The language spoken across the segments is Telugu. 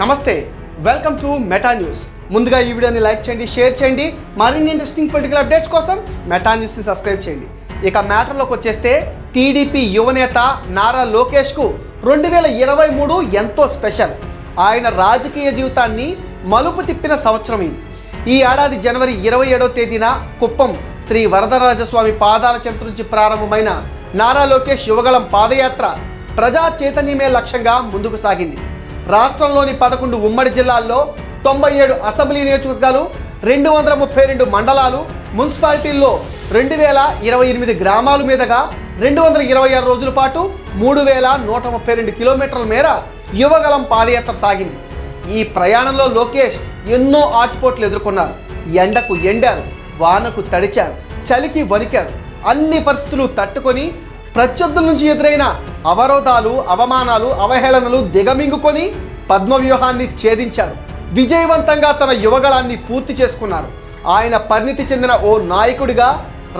నమస్తే వెల్కమ్ టు మెటా న్యూస్ ముందుగా ఈ వీడియోని లైక్ చేయండి షేర్ చేయండి. మరిన్ని ఇంట్రెస్టింగ్ పొలిటికల్ అప్డేట్స్ కోసం మెటా న్యూస్ని సబ్స్క్రైబ్ చేయండి. ఇక మ్యాటర్లోకి వచ్చేస్తే టీడీపీ యువనేత నారా లోకేష్కు రెండు వేల ఇరవై మూడు ఎంతో స్పెషల్ ఆయన రాజకీయ జీవితాన్ని మలుపు తిప్పిన సంవత్సరం ఇది. ఈ ఏడాది జనవరి ఇరవై ఏడవ తేదీన కుప్పం శ్రీ వరదరాజస్వామి పాదాల చెంత నుంచి ప్రారంభమైన నారా లోకేష్ యువగళం పాదయాత్ర ప్రజా చైతన్యమే లక్ష్యంగా ముందుకు సాగింది. రాష్ట్రంలోని పదకొండు ఉమ్మడి జిల్లాల్లో తొంభై ఏడు అసెంబ్లీ నియోజకవర్గాలు రెండు వందల ముప్పై రెండు మండలాలు మున్సిపాలిటీల్లో రెండు వేల ఇరవై ఎనిమిది గ్రామాల మీదుగా రెండు వందల ఇరవై ఆరు రోజుల పాటు మూడు వేల నూట ముప్పై రెండు కిలోమీటర్ల మేర యువగలం పాదయాత్ర సాగింది. ఈ ప్రయాణంలో లోకేష్ ఎన్నో ఆటుపోట్లు ఎదుర్కొన్నారు. ఎండకు ఎండారు వానకు తడిచారు చలికి వణికారు అన్ని పరిస్థితులు తట్టుకొని ప్రత్యర్థుల నుంచి ఎదురైన అవరోధాలు అవమానాలు అవహేళనలు దిగమింగుకొని పద్మవ్యూహాన్ని ఛేదించారు. విజయవంతంగా తన యువగళాన్ని పూర్తి చేసుకున్నారు. ఆయన పరిణితి చెందిన ఓ నాయకుడిగా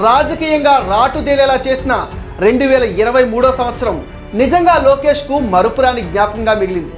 రాజకీయంగా రాటుదేలేలా చేసిన రెండు వేల ఇరవై మూడో సంవత్సరం నిజంగా లోకేష్కు మరుపురాని జ్ఞాపకంగా మిగిలింది.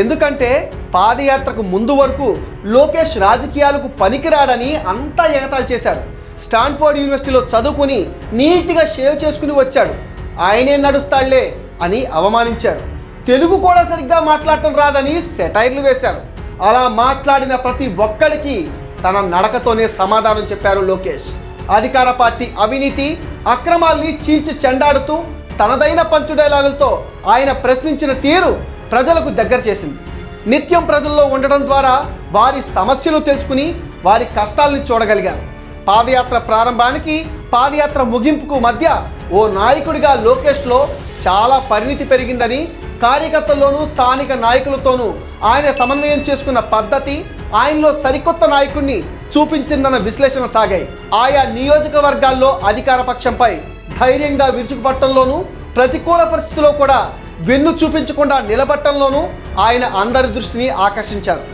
ఎందుకంటే పాదయాత్రకు ముందు వరకు లోకేష్ రాజకీయాలకు పనికిరాడని అంతా ఎగతాలు చేశారు. స్టాన్ఫోర్డ్ యూనివర్సిటీలో చదువుకుని నీట్గా షేవ్ చేసుకుని వచ్చాడు. ఆయనే నడుస్తాళ్ళే అని అవమానించారు. తెలుగు కూడా సరిగ్గా మాట్లాడటం రాదని సెటైర్లు వేశారు. అలా మాట్లాడిన ప్రతి ఒక్కడికి తన నడకతోనే సమాధానం చెప్పారు లోకేష్. అధికార పార్టీ అవినీతి అక్రమాల్ని చీల్చి చెండాడుతూ తనదైన పంచు డైలాగులతో ఆయన ప్రశ్నించిన తీరు ప్రజలకు దగ్గర చేసింది. నిత్యం ప్రజల్లో ఉండడం ద్వారా వారి సమస్యలు తెలుసుకుని వారి కష్టాలను చూడగలిగారు. పాదయాత్ర ప్రారంభానికి పాదయాత్ర ముగింపుకు మధ్య ఓ నాయకుడిగా లోకేష్లో చాలా పరిణితి పెరిగిందని కార్యకర్తల్లోనూ స్థానిక నాయకులతోనూ ఆయన సమన్వయం చేసుకున్న పద్ధతి ఆయనలో సరికొత్త నాయకుడిని చూపించిందన్న విశ్లేషణ సాగాయి. ఆయా నియోజకవర్గాల్లో అధికార పక్షంపై ధైర్యంగా విరుచుకుపట్టంలోనూ ప్రతికూల పరిస్థితుల్లో కూడా వెన్ను చూపించకుండా నిలబట్టంలోనూ ఆయన అందరి దృష్టిని ఆకర్షించారు.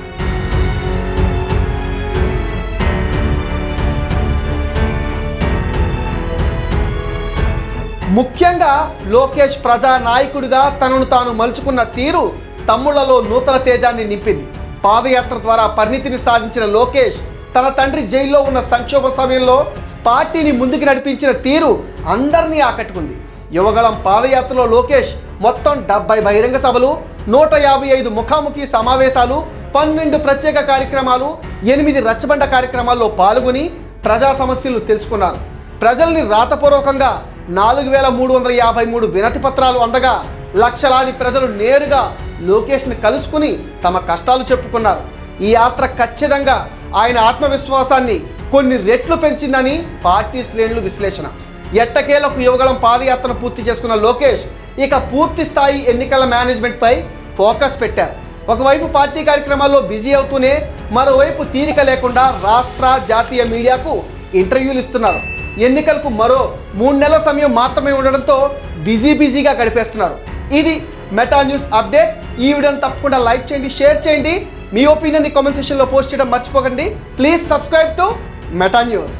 ముఖ్యంగా లోకేష్ ప్రజా నాయకుడిగా తనను తాను మలుచుకున్న తీరు తమ్ముళ్ళలో నూతన తేజాన్ని నింపింది. పాదయాత్ర ద్వారా పరిణితిని సాధించిన లోకేష్ తన తండ్రి జైల్లో ఉన్న సంక్షోభ సమయంలో పార్టీని ముందుకు నడిపించిన తీరు అందరినీ ఆకట్టుకుంది. యువగళం పాదయాత్రలో లోకేష్ మొత్తం డెబ్బై బహిరంగ సభలు నూట యాభై ఐదు ముఖాముఖి సమావేశాలు పన్నెండు ప్రత్యేక కార్యక్రమాలు ఎనిమిది రచ్చబండ కార్యక్రమాల్లో పాల్గొని ప్రజా సమస్యలు తెలుసుకున్నారు. ప్రజల్ని రాతపూర్వకంగా నాలుగు వేల మూడు వందల యాభై మూడు వినతి పత్రాలు అందగా లక్షలాది ప్రజలు నేరుగా లోకేష్ని కలుసుకుని తమ కష్టాలు చెప్పుకున్నారు. ఈ యాత్ర ఖచ్చితంగా ఆయన ఆత్మవిశ్వాసాన్ని కొన్ని రెట్లు పెంచిందని పార్టీ శ్రేణులు విశ్లేషణ. ఎట్టకేలకు యువగలం పాదయాత్రను పూర్తి చేసుకున్న లోకేష్ ఇక పూర్తి స్థాయి ఎన్నికల మేనేజ్మెంట్పై ఫోకస్ పెట్టారు. ఒకవైపు పార్టీ కార్యక్రమాల్లో బిజీ అవుతూనే మరోవైపు తీరిక లేకుండా రాష్ట్ర జాతీయ మీడియాకు ఇంటర్వ్యూలు ఇస్తున్నారు. ఎన్నికలకు మరో మూడు నెలల సమయం మాత్రమే ఉండడంతో బిజీ బిజీగా గడిపేస్తున్నారు. ఇది మెటా న్యూస్ అప్డేట్. ఈ వీడియోని తప్పకుండా లైక్ చేయండి షేర్ చేయండి. మీ ఒపీనియన్ని కామెంట్ సెక్షన్లో పోస్ట్ చేయడం మర్చిపోకండి. Please subscribe to Meta news.